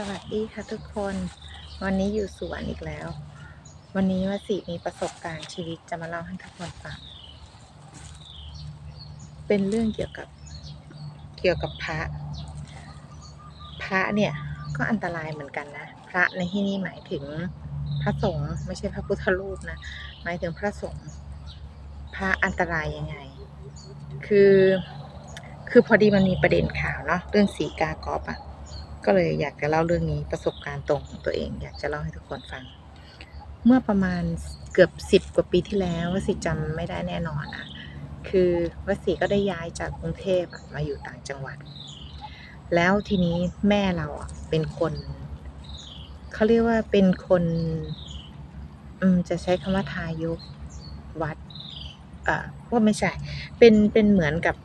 สวัสดีค่ะทุกคน วันนี้อยู่สวนอีกแล้ว วันนี้วสิมีประสบการณ์ชีวิตจะมาเล่าให้ทุกคนฟัง เป็นเรื่องเกี่ยวกับเกี่ยวกับพระ พระเนี่ยก็อันตรายเหมือนกันนะ พระในที่นี้หมายถึงพระสงฆ์ไม่ใช่พระพุทธรูปนะ หมายถึงพระสงฆ์พระอันตรายยังไง คือคือพอดีมันมีประเด็นข่าวเนาะเรื่องสีกากอบอะ ก็เลยอยากจะเล่าเรื่องนี้ประสบการณ์ตรงของตัวเอง อยากจะเล่าให้ทุกคนฟัง เมื่อประมาณเกือบสิบกว่าปีที่แล้ววสิจำไม่ได้แน่นอนนะคือวสิก็ได้ย้ายจากกรุงเทพมาอยู่ต่างจังหวัด แล้วทีนี้แม่เราอะเป็นคนเขาเรียกว่าเป็นคนอืมจะใช้คำว่าทายกวัดอ่าว่าไม่ใช่ เป็นเป็นเหมือนกับ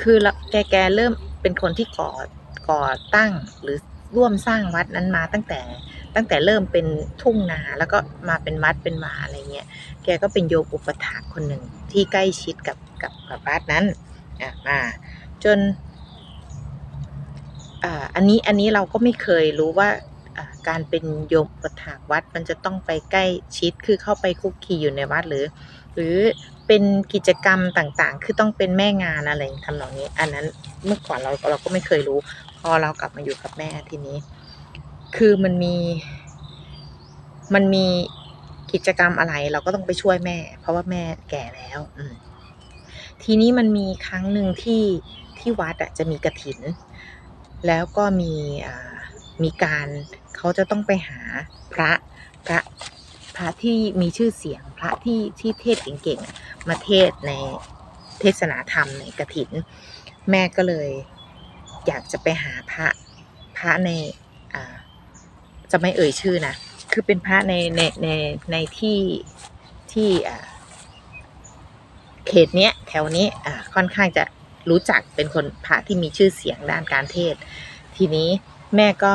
คือแกแกเริ่มเป็นคนที่ก่อ ก่อตั้งหรือร่วมสร้างวัดนั้นมาตั้งแต่ตั้งแต่เริ่มเป็นทุ่งนาแล้วก็มาเป็นวัดเป็นวาอะไรเงี้ย แกก็เป็นโยมอุปถากคนหนึ่งที่ใกล้ชิดกับกับกับวัดนั้นอะมาจนอ่าอันนี้อันนี้เราก็ไม่เคยรู้ว่าการเป็นโยมอุปถากวัดมันจะต้องไปใกล้ชิดคือเข้าไปคุกคีอยู่ในวัดหรือ หรือเป็นกิจกรรมต่างๆ คือต้องเป็นแม่งานอะไรทำนองนี้ อันนั้นเมื่อก่อนเราเราก็ไม่เคยรู้ อเรากลับมาอยู่กับแม่ทีนี้ คือมันมี มันมีกิจกรรมอะไร เราก็ต้องไปช่วยแม่ เพราะว่าแม่แก่แล้ว อืทีนี้มันมีครั้งหนึ่งที่ที่วัดอะจะมีกระถิน แล้วก็มีอ่ามีการเขาจะต้องไปหาพระพระพระที่มีชื่อเสียงพระที่ที่เทศเก่งๆมาเทศในเทศนาธรรมในกระถิน แม่ก็เลย อยากจะไปหาพระพระในจะไม่เอ่ยชื่อนะ คือเป็นพระในในในในที่ที่เขตเนี้ยแถวนี้ค่อนข้างจะรู้จักเป็นคนพระที่มีชื่อเสียงด้านการเทศ ทีนี้แม่ก็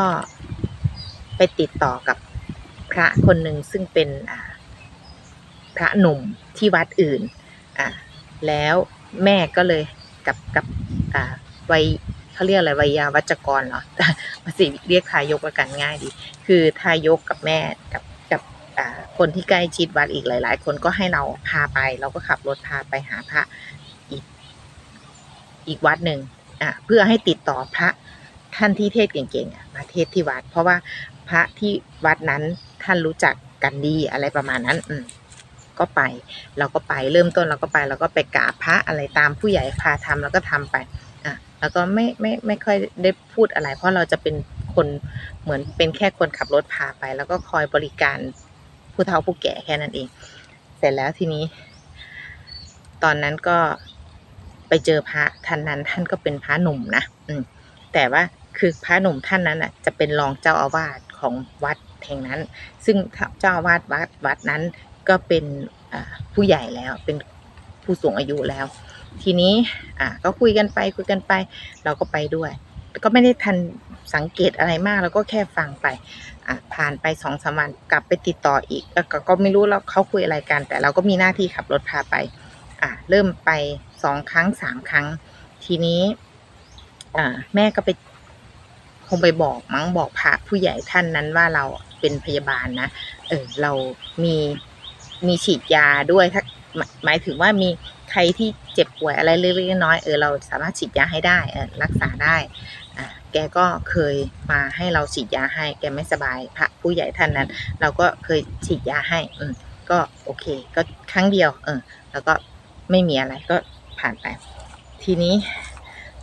ไปติดต่อกับพระคนหนึ่งซึ่งเป็นพระหนุ่มที่วัดอื่น แล้วแม่ก็เลยกับกับวัย เขาเรียกอะไรวัยาวัจกรเหรอมาสิเรียกทายกแล้วกันง่ายดี คือทายกกับแม่กับกับอ่าคนที่ใกล้ชิดวัดอีกหลาย ๆ คนก็ให้เราพาไป เราก็ขับรถพาไปหาพระอีกอีกวัดหนึ่งอะเพื่อให้ติดต่อพระท่านที่เทศเก่งๆมาเทศที่วัด เพราะว่าพระที่วัดนั้นท่านรู้จักกันดีอะไรประมาณนั้น อืมก็ไป เราก็ไปเริ่มต้นเราก็ไปเราก็ไปกราบพระอะไรตามผู้ใหญ่พาทำเราก็ทำไป แล้วก็ไม่ไม่ไม่ค่อยได้พูดอะไร เพราะเราจะเป็นคนเหมือนเป็นแค่คนขับรถพาไป แล้วก็คอยบริการผู้เฒ่าผู้แก่แค่นั้นเอง เสร็จแล้วทีนี้ ตอนนั้นก็ไปเจอพระท่านนั้นท่านก็เป็นพระหนุ่มนะอืมแต่ว่าคือพระหนุ่มท่านนั้นอะ จะเป็นรองเจ้าอาวาสของวัดแห่งนั้น ซึ่งเจ้าอาวาสวัดวัดนั้นก็เป็นผู้ใหญ่แล้วเป็นผู้สูงอายุแล้ว ทีนี้อ่าก็คุยกันไปคุยกันไป เราก็ไปด้วยก็ไม่ได้ทันสังเกตอะไรมากเราก็แค่ฟังไปอะผ่านไปสองสามวันกลับไปติดต่ออีกก็ก็ไม่รู้แล้วเขาคุยอะไรกัน แต่เราก็มีหน้าที่ขับรถพาไปอะเริ่มไปสองครั้งสามครั้ง ทีนี้อ่าแม่ก็ไปคงไปบอกมั้งบอกพระผู้ใหญ่ท่านนั้นว่าเราเป็นพยาบาลนะ เออเรามีมีฉีดยาด้วยถ้าหมายหมายถึงว่ามี ใครที่เจ็บป่วยอะไรเล็กๆน้อยๆเออเราสามารถฉีดยาให้ได้รักษาได้แกก็เคยมาให้เราฉีดยาให้ แกไม่สบายพระผู้ใหญ่ท่านนั้น เราก็เคยฉีดยาให้อืมก็โอเค ก็ครั้งเดียว เออ แล้วก็ไม่มีอะไรก็ผ่านไป ทีนี้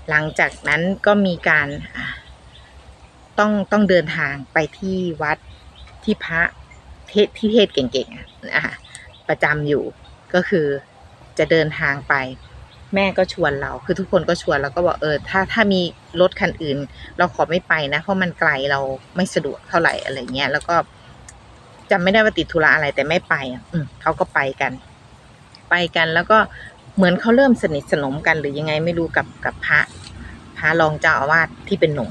หลังจากนั้นก็มีการต้องต้องเดินทางไปที่วัดที่พระเทศที่เทศเก่งๆอะประจำอยู่ก็คือ จะเดินทางไป แม่ก็ชวนเรา คือทุกคนก็ชวนเราก็บอกเออถ้าถ้ามีรถคันอื่น เราขอไม่ไปนะ เพราะมันไกลเราไม่สะดวกเท่าไหร่อะไรเงี้ยแล้วก็จำไม่ได้ว่าติดธุระอะไรแต่ไม่ไปอะอืมเขาก็ไปกัน ไปกันแล้วก็เหมือนเขาเริ่มสนิทสนมกันหรือยังไงไม่รู้กับกับพระพระรองเจ้าอาวาสที่เป็นหนุ่ม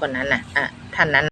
คนนั้นน่ะอะท่านนั้น